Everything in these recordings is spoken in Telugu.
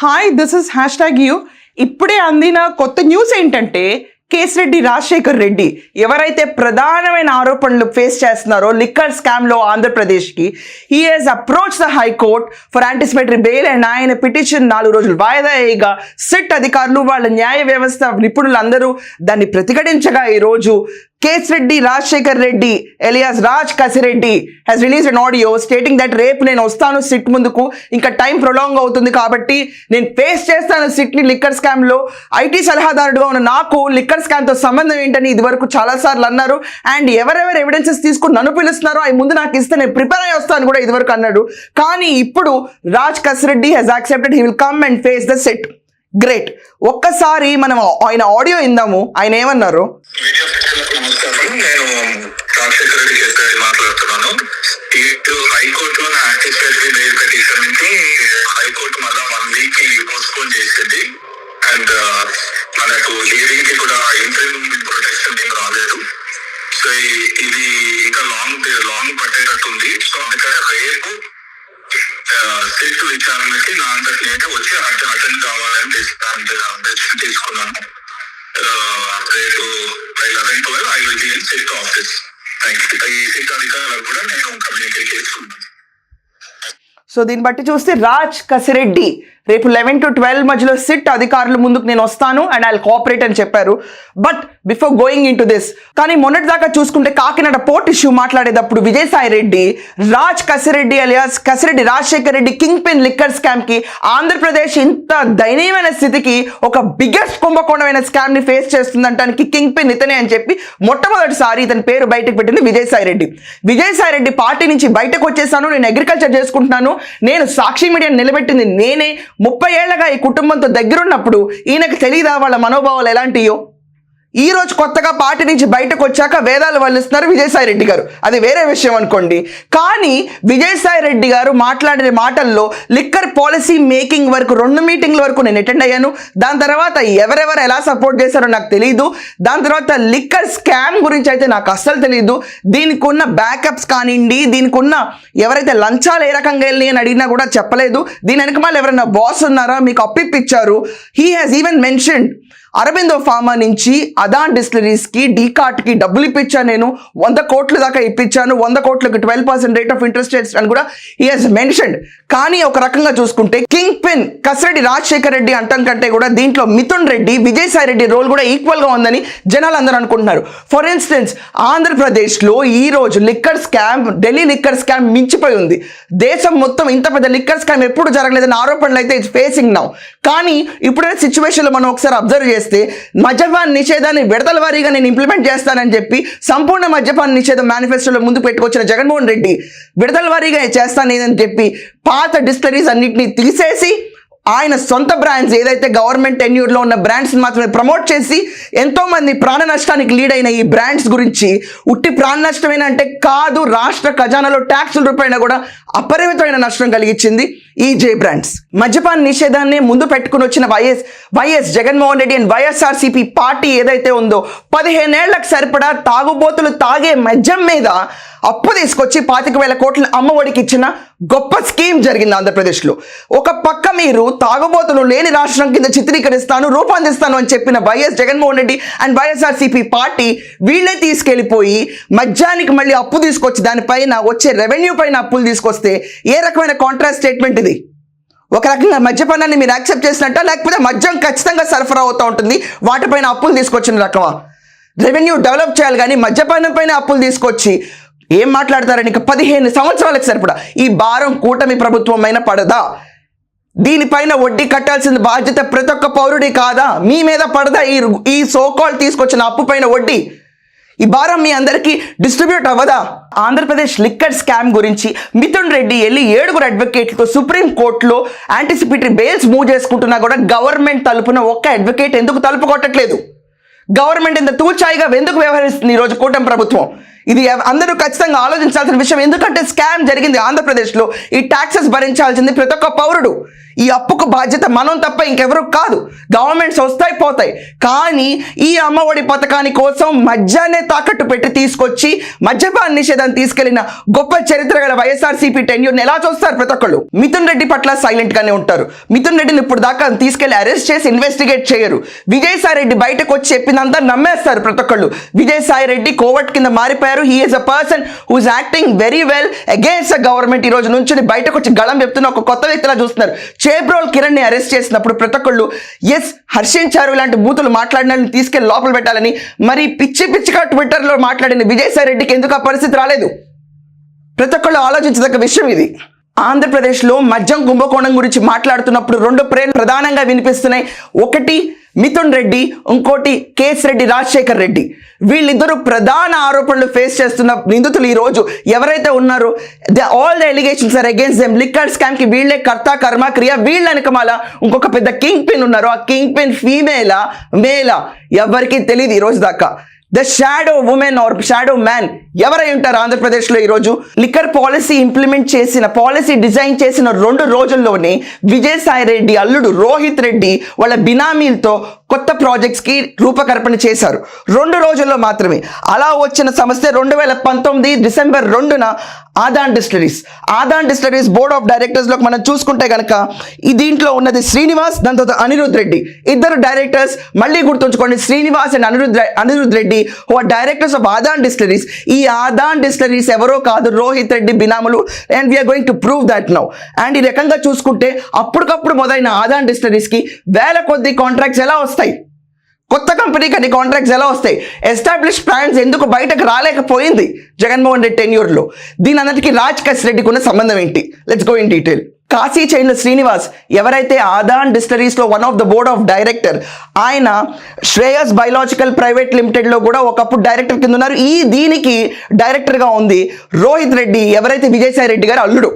Hi this is hashtag U ఇప్పుడే అందిన కొత్త న్యూస్ ఏంటంటే కేసిరెడ్డి రాజశేఖర్ రెడ్డి ఎవరైతే ప్రధానమైన ఆరోపణలు ఫేస్ చేస్తున్నారో లిక్కర్ స్కామ్లో ఆంధ్రప్రదేశ్కి he has approach the high court for anticipatory bail and ఆయన పిటిషన్ నాలుగు రోజులు వాయిదా వేయగా సిట్ అధికారులు వాళ్ళ న్యాయ వ్యవస్థ నిపుణులందరూ దాన్ని ప్రతిఘటించగా ఈరోజు Kesireddy Rajasekhar Reddy alias Raj Kasireddy he's release an audio stating that రేపు నేను వస్తాను సిట్ ముందుకు. ఇంకా టైం ప్రొలాంగ్ అవుతుంది కాబట్టి నేను ఫేస్ చేస్తాను సిట్ని లిక్కర్ స్కామ్లో ఐటీ సలహాదారుడుగా ఉన్న నాకు లిక్కర్ స్కామ్తో సంబంధం ఏంటని ఇదివరకు చాలాసార్లు అన్నారు. అండ్ ఎవరెవరు ఎవిడెన్సెస్ తీసుకుని నన్ను పిలుస్తున్నారో అవి ముందు నాకు ఇస్తే నేను ప్రిపేర్ అయ్యి వస్తాను కూడా ఇదివరకు అన్నాడు. కానీ ఇప్పుడు Raj Kasireddy he's accepted he will come and face the set great ఒక్కసారి మనం ఆయన ఆడియో ఇందాము ఆయన ఏమన్నారు? నమస్కారం. నేను రాజశేఖర రెడ్డి కేసరి మాట్లాడుతున్నాను. ఇటు హైకోర్టులో నా యాంటిసిపేటరీ బెయిల్ పిటిషన్కి హైకోర్టు మళ్ళా వన్ వీక్కి పోస్ట్పోన్ చేసింది. అండ్ మనకు హియరింగ్కి కూడా ఇంటర్వ్యూ ప్రొటెక్షన్ ఏం రాలేదు. సో ఇది ఇంకా లాంగ్ లాంగ్ పట్టేటట్టుంది సో అందుకని రేపు సిట్ విచారణకి నా అంతటి నేనే వచ్చి అటెండ్ కావాలని డెసిషన్ తీసుకున్నాను. Uh, రేపు eleven twelve I will be in SIT office. Thank you ఈ సిట్ అధికారులకు కూడా నేను కమ్యూనికేట్ చేసుకున్నాను సో దీన్ని బట్టి చూస్తే రాజ్ కసిరెడ్డి రేపు లెవెన్ టు ట్వెల్వ్ మధ్యలో సిట్ అధికారుల ముందుకు నేను వస్తాను అండ్ ఐ కోఆపరేట్ అని చెప్పారు. But before going in to this కానీ మొన్నటి దాకా చూసుకుంటే కాకినాడ పోర్ట్ ఇష్యూ మాట్లాడేటప్పుడు Vijayasai Reddy Raj Kasireddy alias Kasireddy Rajasekhar Reddy kingpin liquor స్కామ్కి Andhra Pradesh ఇంత దయనీయమైన స్థితికి ఒక బిగ్గెస్ట్ కుంభకోణమైన స్కామ్ని ఫేస్ చేస్తుందంటానికి కింగ్ పిన్ ఇతనే అని చెప్పి మొట్టమొదటిసారి ఇతని పేరు బయటకు పెట్టింది విజయసాయి రెడ్డి. విజయసాయి రెడ్డి పార్టీ నుంచి బయటకు వచ్చేసాను నేను అగ్రికల్చర్ చేసుకుంటున్నాను నేను సాక్షి మీడియా నిలబెట్టింది నేనే ముప్పై ఏళ్ళగా ఈ కుటుంబంతో దగ్గరున్నప్పుడు ఈయనకు తెలియదా వాళ్ళ మనోభావాలు ఎలాంటియో? ఈ రోజు కొత్తగా పార్టీ నుంచి బయటకు వచ్చాక వేదాలు వల్లిస్తున్నారు విజయసాయి రెడ్డి గారు. అది వేరే విషయం అనుకోండి. కానీ విజయసాయి రెడ్డి గారు మాట్లాడిన మాటల్లో లిక్కర్ పాలసీ మేకింగ్ వరకు రెండు మీటింగ్ల వరకు నేను అటెండ్ అయ్యాను. దాని తర్వాత ఎవరెవరు ఎలా సపోర్ట్ చేశారో నాకు తెలియదు దాని తర్వాత లిక్కర్ స్కామ్ గురించి అయితే నాకు అస్సలు తెలియదు దీనికి ఉన్న బ్యాకప్స్ కానివ్వండి దీనికి ఉన్న ఎవరైతే లంచాలు ఏ రకంగా వెళ్ళి అని అడిగినా కూడా చెప్పలేదు. దీని వెనక మళ్ళీ ఎవరైనా బాస్ ఉన్నారా? మీకు అప్పిప్పిచ్చారు. He has even mentioned Aurobindo pharma నుంచి అదాన్ డిస్టిలరీస్కి డీకార్ట్కి డబ్బులు ఇప్పించాను నేను. వంద కోట్ల దాకా ఇప్పించాను. వంద కోట్లకు twelve percent rate of interest rates అని కూడా ఈ హాజ్ మెన్షన్డ్ కానీ ఒక రకంగా చూసుకుంటే కింగ్ పిన్ కసిరెడ్డి రాజశేఖర్ రెడ్డి అంటాం కంటే కూడా దీంట్లో మిథున్ రెడ్డి విజయసాయి రెడ్డి రోల్ కూడా ఈక్వల్గా ఉందని జనాలు అందరూ అనుకుంటున్నారు. ఫర్ ఇన్స్టెన్స్ ఆంధ్రప్రదేశ్లో ఈ రోజు liquor scam Delhi liquor scam మించిపోయి ఉంది. దేశం మొత్తం ఇంత పెద్ద లిక్కర్ స్కామ్ ఎప్పుడు జరగలేదని ఆరోపణలు అయితే ఇట్స్ ఫేసింగ్ నౌ కానీ ఇప్పుడే సిచ్యువేషన్లో మనం ఒకసారి అబ్జర్వ్ చేస్తే మద్యపాన్ నిషేధాన్ని విడతల వారీగా నేను ఇంప్లిమెంట్ చేస్తానని చెప్పి సంపూర్ణ మద్యపాన్ నిషేధం మేనిఫెస్టోలో ముందు పెట్టుకొచ్చిన జగన్మోహన్ రెడ్డి విడతల వారీగా చేస్తానేదని చెప్పి పాత డిస్టరీస్ అన్నింటినీ తీసేసి ఆయన సొంత బ్రాండ్స్ ఏదైతే గవర్నమెంట్ టెన్యూర్లో ఉన్న బ్రాండ్స్ని మాత్రమే ప్రమోట్ చేసి ఎంతోమంది ప్రాణ నష్టానికి లీడ్ అయిన ఈ బ్రాండ్స్ గురించి ఉట్టి ప్రాణ నష్టమైన అంటే కాదు రాష్ట్ర ఖజానాలో ట్యాక్సుల రూపాయన కూడా అపరిమితమైన నష్టం కలిగించింది. ఈ జే బ్రాండ్స్ మద్యపాన్ నిషేధాన్ని ముందు పెట్టుకుని వచ్చిన YS YS Jaganmohan Reddy and YSRCP party ఏదైతే ఉందో పదిహేనేళ్ళకు సరిపడా తాగుబోతులు తాగే మద్యం మీద అప్పు తీసుకొచ్చి పాతిక వేల కోట్ల అమ్మఒడికి ఇచ్చిన గొప్ప స్కీమ్ జరిగింది ఆంధ్రప్రదేశ్లో. ఒక పక్క మీరు తాగుబోతులు లేని రాష్ట్రం కింద చిత్రీకరిస్తాను రూపొందిస్తాను అని చెప్పిన YS Jaganmohan Reddy and YSRCP party వీళ్ళే తీసుకెళ్ళిపోయి మద్యానికి మళ్ళీ అప్పు తీసుకొచ్చి దానిపైన వచ్చే రెవెన్యూ పైన అప్పులు తీసుకొస్తే ఏ రకమైన కాంట్రాక్ట్ స్టేట్మెంట్ ఇది? ఒక రకంగా మద్యపానాన్ని మీరు యాక్సెప్ట్ చేసినట్ట? లేకపోతే మద్యం ఖచ్చితంగా సరఫరా అవుతూ ఉంటుంది. వాటిపైన అప్పులు తీసుకొచ్చిన రకమా? రెవెన్యూ డెవలప్ చేయాలి కానీ మద్యపానం పైన అప్పులు తీసుకొచ్చి ఏం మాట్లాడతారని ఇంకా పదిహేను సంవత్సరాలకు సరిపడా? ఈ భారం కూటమి ప్రభుత్వం అయినా పడదా? దీనిపైన వడ్డీ కట్టాల్సిన బాధ్యత ప్రతి ఒక్క పౌరుడి కాదా? మీ మీద పడదా ఈ ఈ సోకాల్ తీసుకొచ్చిన అప్పు పైన వడ్డీ? ఈ భారం మీ అందరికీ డిస్ట్రిబ్యూట్ అవ్వదా? ఆంధ్రప్రదేశ్ లిక్కర్ స్కామ్ గురించి మిథున్ రెడ్డి వెళ్ళి ఏడుగురు అడ్వకేట్లతో supreme court anticipatory bails move చేసుకుంటున్నా కూడా గవర్నమెంట్ తలుపున ఒక్క అడ్వకేట్ ఎందుకు తలుపు కొట్టట్లేదు? గవర్నమెంట్ ఇంత తూచాయిగా ఎందుకు వ్యవహరిస్తుంది ఈరోజు కూటమి ప్రభుత్వం? ఇది అందరూ ఖచ్చితంగా ఆలోచించాల్సిన విషయం. ఎందుకంటే స్కామ్ జరిగింది ఆంధ్రప్రదేశ్లో. ఈ ట్యాక్సెస్ భరించాల్సింది ప్రతి ఒక్క పౌరుడు. ఈ అప్పుకు బాధ్యత మనం తప్ప ఇంకెవరు కాదు. గవర్నమెంట్స్ వస్తాయి పోతాయి. కానీ ఈ అమ్మఒడి పథకాని కోసం మద్యాన్నే తాకట్టు పెట్టి తీసుకొచ్చి మద్యపాన నిషేధాన్ని తీసుకెళ్ళిన గొప్ప చరిత్ర గల వైఎస్ఆర్సీపీ టెన్యూర్ని ఎలా చూస్తారు ప్రతి ఒక్కళ్ళు? మిథున్ రెడ్డి పట్ల సైలెంట్ గానే ఉంటారు. మిథున్ రెడ్డిని ఇప్పుడు దాకా తీసుకెళ్ళి అరెస్ట్ చేసి ఇన్వెస్టిగేట్ చేయరు. విజయసాయి రెడ్డి బయటకు వచ్చి చెప్పిందంతా నమ్మేస్తారు ప్రతి ఒక్కళ్ళు. విజయసాయి రెడ్డి కోవట్ కింద మారిపోయారు. He is a person who's acting very well against the government ఈ రోజు నుంచి బయటకు వచ్చి గళం చెప్తున్న ఒక కొత్త వ్యక్తిలా చూస్తున్నారు. చేబ్రోల్ కిరణ్ని అరెస్ట్ చేసినప్పుడు ప్రతి ఒక్కళ్ళు ఎస్ హర్షించారు ఇలాంటి బూతులు మాట్లాడిన తీసుకెళ్ళి లోపల పెట్టాలని. మరి పిచ్చి పిచ్చిగా ట్విట్టర్లో మాట్లాడిన విజయసాయి రెడ్డికి ఎందుకు ఆ పరిస్థితి రాలేదు? ప్రతి ఒక్కళ్ళు ఆలోచించదగ్గ విషయం ఇది. ఆంధ్రప్రదేశ్లో మద్యం కుంభకోణం గురించి మాట్లాడుతున్నప్పుడు రెండు ప్రేర్లు ప్రధానంగా వినిపిస్తున్నాయి. ఒకటి మిథున్ రెడ్డి ఇంకోటి కేస్ రెడ్డి రాజశేఖర్ రెడ్డి. వీళ్ళిద్దరూ ప్రధాన ఆరోపణలు ఫేస్ చేస్తున్న నిందితులు ఈ రోజు ఎవరైతే ఉన్నారో the all the allegations are against them liquor స్కామ్కి వీళ్ళే కర్త కర్మ క్రియ వీళ్ళ వెనకమాల ఇంకొక పెద్ద కింగ్ పిన్ ఉన్నారు. ఆ కింగ్ పిన్ ఫీమేలా మేలా ఎవరికి తెలియదు ఈ రోజు దాకా. The shadow women or shadow man ఎవరై ఉంటారు ఆంధ్రప్రదేశ్లో ఈరోజు? లిక్కర్ పాలసీ ఇంప్లిమెంట్ చేసిన పాలసీ డిజైన్ చేసిన రెండు రోజుల్లోనే విజయసాయి రెడ్డి అల్లుడు రోహిత్ రెడ్డి వాళ్ళ బినామీలతో కొత్త ప్రాజెక్ట్స్కి రూపకల్పన చేశారు. రెండు రోజుల్లో మాత్రమే. అలా వచ్చిన సంస్థ రెండు వేల పంతొమ్మిది డిసెంబర్ రెండున ఆదాన్ డిస్టరీస్ ఆదాన్ డిస్టరీస్ బోర్డ్ ఆఫ్ డైరెక్టర్స్లో మనం చూసుకుంటే కనుక ఈ దీంట్లో ఉన్నది శ్రీనివాస్ దాని తర్వాత అనిరుద్ రెడ్డి. ఇద్దరు డైరెక్టర్స్ మళ్ళీ గుర్తుంచుకోండి Srinivas and Anirudh Anirudh Reddy who are directors of Adan distilleries ఈ ఆదాన్ డిస్టరీస్ ఎవరో కాదు Rohit Reddy బినాములు and we're going to prove that now and ఈ రకంగా చూసుకుంటే అప్పటికప్పుడు మొదలైన ఆదాన్ డిస్టరీస్కి వేల కొద్ది కాంట్రాక్ట్స్ ఎలా వస్తాయి? కొత్త కంపెనీకి అన్ని కాంట్రాక్ట్స్ ఎలా వస్తాయి? ఎస్టాబ్లిష్ ప్లాన్స్ ఎందుకు బయటకు రాలేకపోయింది? జగన్మోహన్ రెడ్డి టెన్యూర్లో దీని అన్నిటికీ రాజ్ కస్ రెడ్డికి ఉన్న సంబంధం ఏంటి? Let's go in detail Kasi చైన్ల Srinivas ఎవరైతే Adan డిస్టరీస్లో one of the board of director ఆయన శ్రేయస్ బయలాజికల్ ప్రైవేట్ లిమిటెడ్లో కూడా ఒకప్పుడు డైరెక్టర్ కింద ఉన్నారు. ఈ దీనికి డైరెక్టర్గా ఉంది రోహిత్ రెడ్డి ఎవరైతే విజయసాయి రెడ్డి గారు అల్లుడు.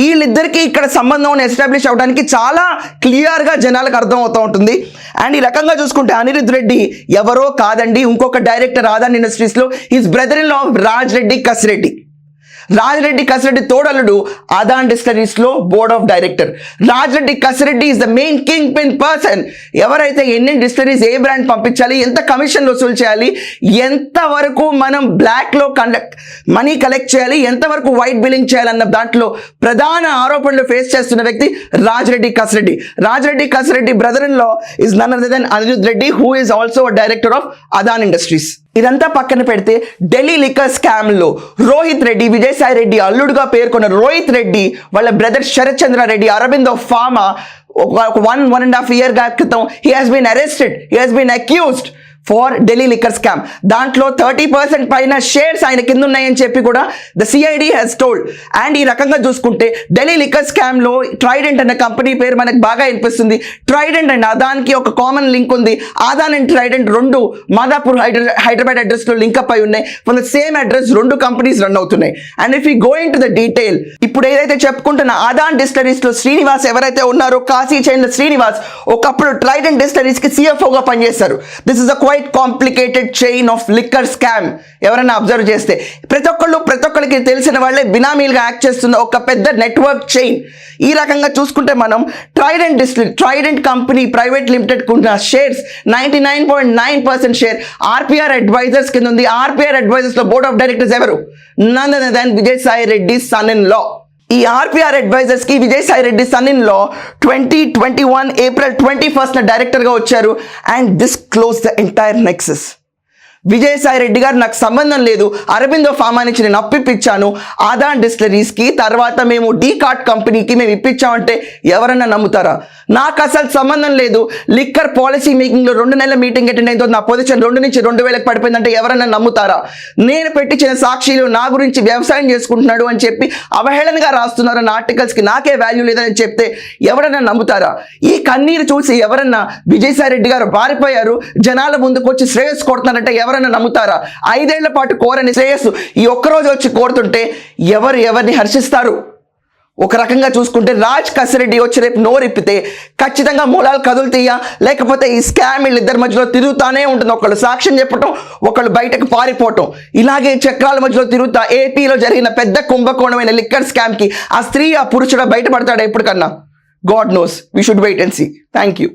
వీళ్ళిద్దరికి ఇక్కడ సంబంధం ఎస్టాబ్లిష్ అవడానికి చాలా క్లియర్గా జనాలకు అర్థం అవుతూ ఉంటుంది. అండ్ ఈ రకంగా చూసుకుంటే అనిరుద్ రెడ్డి ఎవరో కాదండి ఇంకొక director Adan ఇండస్ట్రీస్లో his brother in law Raj Reddy Kasireddy. Raj Reddy Kasireddy తోడలుడు Adan డిస్టరీస్లో board of director. Raj Reddy Kasireddy is the main kingpin person ఎవరైతే ఎన్ని డిస్టరీస్ ఏ బ్రాండ్ పంపించాలి ఎంత కమిషన్ వసూలు చేయాలి ఎంతవరకు మనం బ్లాక్లో కండక్ట్ మనీ కలెక్ట్ చేయాలి ఎంతవరకు వైట్ బిల్లింగ్ చేయాలన్న దాంట్లో ప్రధాన ఆరోపణలు ఫేస్ చేస్తున్న వ్యక్తి Rajireddy Kasireddy. Rajireddy Kasireddy brother in law is none other than Anirudh Reddy who is also director of Adan industries ఇదంతా పక్కన పెడితే ఢిల్లీ లిక్కర్ స్కామ్లో రోహిత్ రెడ్డి విజయసాయి రెడ్డి అల్లుడుగా పేర్కొన్న రోహిత్ రెడ్డి వాళ్ళ బ్రదర్ శరత్ చంద్ర రెడ్డి అరవింద్ ఫామా ఒక one one and half year క్రితం he has been arrested he has been accused for Delhi liquor scam దాంట్లో థర్టీ పర్సెంట్ పైన షేర్స్ ఆయన కింద ఉన్నాయని చెప్పి కూడా the CID has told and ఈ రకంగా చూసుకుంటే ఢిల్లీ లిక్కర్ స్కామ్లో ట్రైడెంట్ అనే కంపెనీ పేరు మనకు బాగా వినిపిస్తుంది. ట్రైడెంట్ అండ్ అదానికి ఒక కామన్ లింక్ ఉంది. ఆదాన్ అండ్ ట్రైడెంట్ రెండు మాదాపూర్ హైదరా హైదరాబాద్ అడ్రస్లో లింక్ అప్ అయి ఉన్నాయి. ఫ్రమ్ ద సేమ్ అడ్రస్ రెండు కంపెనీస్ రన్ అవుతున్నాయి. And if you going to the detail ఇప్పుడు ఏదైతే చెప్పుకుంటున్న ఆదాన్ డిస్టరీస్లో శ్రీనివాస్ ఎవరైతే ఉన్నారో కాశీ చైన్ శ్రీనివాస్ ఒకప్పుడు ట్రైడెంట్ డిస్టరీస్కి CFO గా పనిచేస్తారు this is a quite complicated chain of liquor scam ఎవరైనా అబ్జర్వ్ చేస్తే ప్రతి ఒక్కళ్ళు ప్రతి ఒక్కరికి తెలిసిన వాళ్ళే బినామీలుగా యాక్ట్ చేస్తున్న ఒక పెద్ద నెట్వర్క్ చైన్ ఈ రకంగా చూసుకుంటే మనం ట్రైడెంట్ డిస్ట్రి ట్రైడెంట్ కంపెనీ ప్రైవేట్ లిమిటెడ్ ఉన్న shares ninety nine point nine percent share RPR advisors కింద ఉంది. ఆర్పిఆర్ అడ్వైజర్స్లో బోర్డ్ ఆఫ్ డైరెక్టర్స్ ఎవరు? Nandana then Vijayasai Reddy son in law ఈ ఆర్పిఆర్ అడ్వైజర్స్కి Vijayasai Reddy son ఇన్లో twenty twenty one April twenty first డైరెక్టర్గా వచ్చారు. And this close the entire nexus Vijayasai Reddy గారు నాకు సంబంధం లేదు. అరబిందో ఫామా నుంచి నేను అప్పిప్పించాను ఆదాన్ డిస్టరీస్కి తర్వాత మేము డీ కార్ట్ కంపెనీకి మేము ఇప్పించామంటే ఎవరన్నా నమ్ముతారా? నాకు అసలు సంబంధం లేదు. లిక్కర్ పాలసీ మేకింగ్లో రెండు నెలల మీటింగ్ అటెండ్ అయిందో నా పొజిషన్ రెండు నుంచి రెండు వేలకు పడిపోయిందంటే ఎవరన్నా నమ్ముతారా? నేను పెట్టించిన సాక్షిలు నా గురించి వ్యవసాయం చేసుకుంటున్నాడు అని చెప్పి అవహేళనగా రాస్తున్నారు. నా ఆర్టికల్స్కి నాకే వాల్యూ లేదని చెప్తే ఎవరన్నా నమ్ముతారా? ఈ కన్నీరు చూసి ఎవరన్నా విజయసాయి రెడ్డి గారు పారిపోయారు జనాల ముందుకు వచ్చి శ్రేయస్ కొడుతున్నారంటే ఎవరైనా నమ్ముతారా? ఐదేళ్ళ పాటు కోరని శ్రేయస్సు ఈ ఒక్కరోజు వచ్చి కోరుతుంటే ఎవరు ఎవరిని హర్షిస్తారు? ఒక రకంగా చూసుకుంటే రాజ్ కసిరెడ్డి వచ్చి రేపు నోరిప్పితే ఖచ్చితంగా మూలాలు కదులుతాయా? లేకపోతే ఈ స్కామ్ వీళ్ళిద్దరి మధ్యలో తిరుగుతానే ఉంటుంది. ఒకళ్ళు సాక్ష్యం చెప్పటం ఒకళ్ళు బయటకు పారిపోవటం. ఇలాగే చక్రాల మధ్యలో తిరుగుతా ఏపీలో జరిగిన పెద్ద కుంభకోణమైన లిక్కర్ స్కామ్కి ఆ స్త్రీ ఆ పురుషుడు బయటపడతాడు? ఎప్పటికన్నా? God knows. We should wait and see thank you